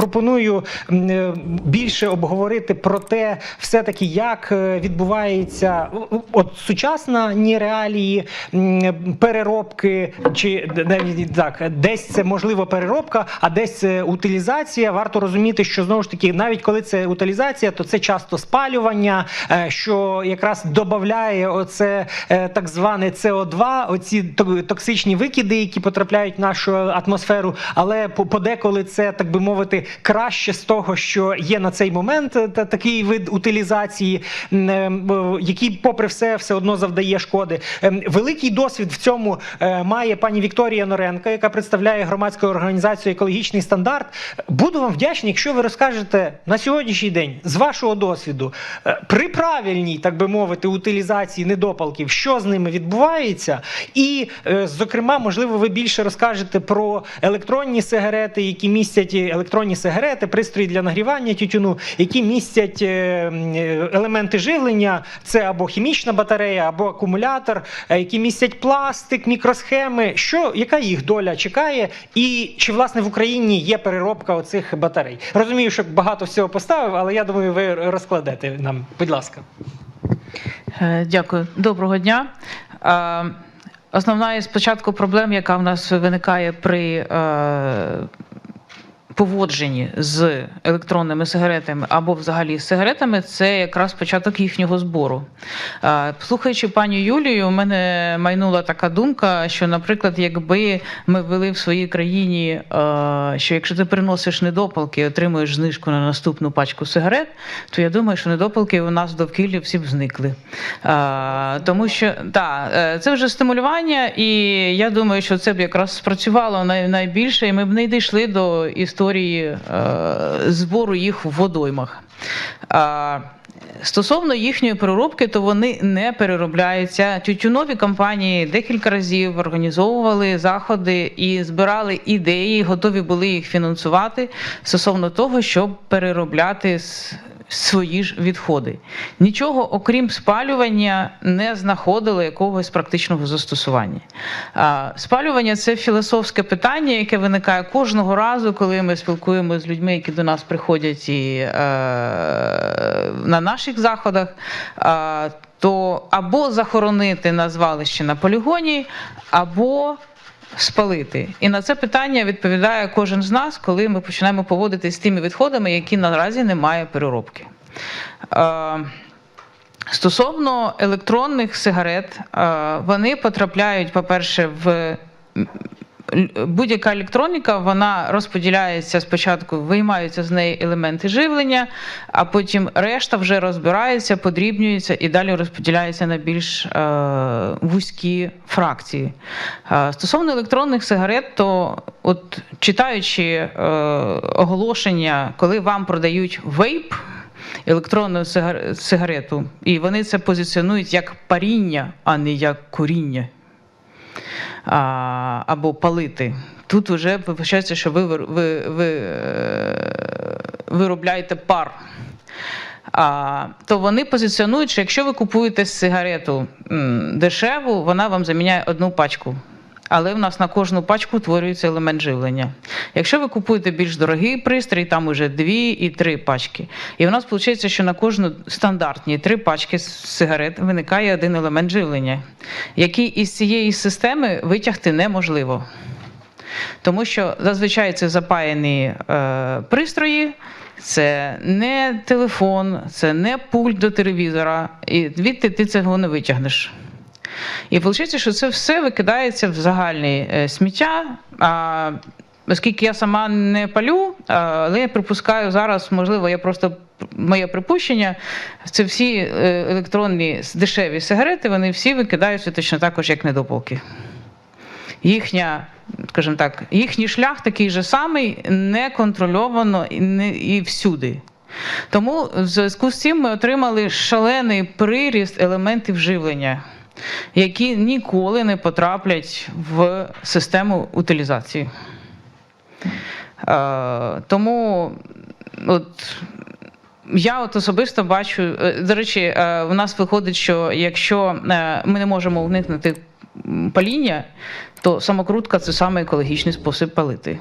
пропоную е, більше обговорити про те, все-таки як е, відбувається от сучасні реалії переробки, чи так, десь це можливо переробка, а десь це утилізація. Варто розуміти, що знову ж таки, навіть коли це утилізація, то це часто спалювання, е, що якраз додає оце так зване СО2, оці токсичні викиди, які потрапляють в нашу атмосферу. Але подеколи це, так би мовити, краще з того, що є на цей момент е, та такий вид утилізації, м, е, який, попри все, все одно завдає шкоди. Ем, Великий досвід в цьому е, має пані Вікторія Норенка, яка представляє громадську організацію Екологічний стандарт. Буду вам вдячний, якщо ви розкажете на сьогоднішній день з вашого досвіду е, при правильній, так би мовити, утилізації недопалків, що з ними відбувається, і, е, зокрема, можливо, ви більше розкажете про електронні сигарети, які містять е, електронні сигарети, пристрої для нагрівання тютюну, які містять е, е, елементи живлення, це або хімічна батарея, або акумулятор, е, які містять пластик, мікросхеми. Що яка їх доля чекає, і чи власне в Україні є переробка оцих батарей? Розумію, що багато всього поставив, але я думаю, ви розкладете нам. Будь ласка. Дякую. Доброго дня. Основна спочатку проблем, яка в нас виникає при поводженні з електронними сигаретами або взагалі з сигаретами, це якраз початок їхнього збору. Слухаючи пані Юлію, у мене майнула така думка, що, наприклад, якби ми ввели в своїй країні, е, що якщо ти приносиш недопалки і отримуєш знижку на наступну пачку сигарет, то я думаю, що недопалки у нас в довкіллі всі б зникли. Тому що так, е, це вже стимулювання, і я думаю, що це б якраз спрацювало найбільше, і ми б не дійшли до історії е, збору їх в водоймах. Стосовно їхньої переробки, то вони не переробляються. Тютюнові компанії декілька разів організовували заходи і збирали ідеї, готові були їх фінансувати стосовно того, щоб переробляти с- свої ж відходи. Нічого, окрім спалювання, не знаходили якогось практичного застосування. Спалювання це філософське питання, яке виникає кожного разу, коли ми спілкуємося з людьми, які до нас приходять і е, на наших заходах. То або захоронити на звалищі на полігоні, або спалити. І на це питання відповідає кожен з нас, коли ми починаємо поводитися з тими відходами, які наразі не має переробки. Е, Стосовно електронних сигарет, е, вони потрапляють, по-перше, в будь-яка електроніка, вона розподіляється спочатку, виймаються з неї елементи живлення, а потім решта вже розбирається, подрібнюється і далі розподіляється на більш е, вузькі фракції. Е, стосовно електронних сигарет, то от читаючи е, оголошення, коли вам продають вейп електронну сигар- сигарету, і вони це позиціонують як паріння, а не як куріння або палити. Тут вже виходить, що ви, ви, ви е, виробляєте пар. А, то вони позиціонують, що якщо ви купуєте сигарету дешеву, вона вам заміняє одну пачку. Але в нас на кожну пачку утворюється елемент живлення. Якщо ви купуєте більш дорогий пристрій, там уже дві і три пачки. І в нас виходить, що на кожну стандартні три пачки сигарет виникає один елемент живлення, який із цієї системи витягти неможливо. Тому що зазвичай це запаяні е, пристрої, це не телефон, це не пульт до телевізора, і звідти ти цього не витягнеш. І виходить, що це все викидається в загальне сміття. А, оскільки я сама не палю, але я припускаю зараз, можливо, я просто моє припущення, це всі е, електронні дешеві сигарети, вони всі викидаються точно також, як недопалки. Їхня, скажімо так, їхній шлях такий же самий, неконтрольовано і, не, і всюди. Тому в зв'язку з цим ми отримали шалений приріст елементів живлення, які ніколи не потраплять в систему утилізації. Е, тому от, я от особисто бачу, е, до речі, е, у нас виходить, що якщо е, ми не можемо уникнути паління, то самокрутка це саме екологічний спосіб палити.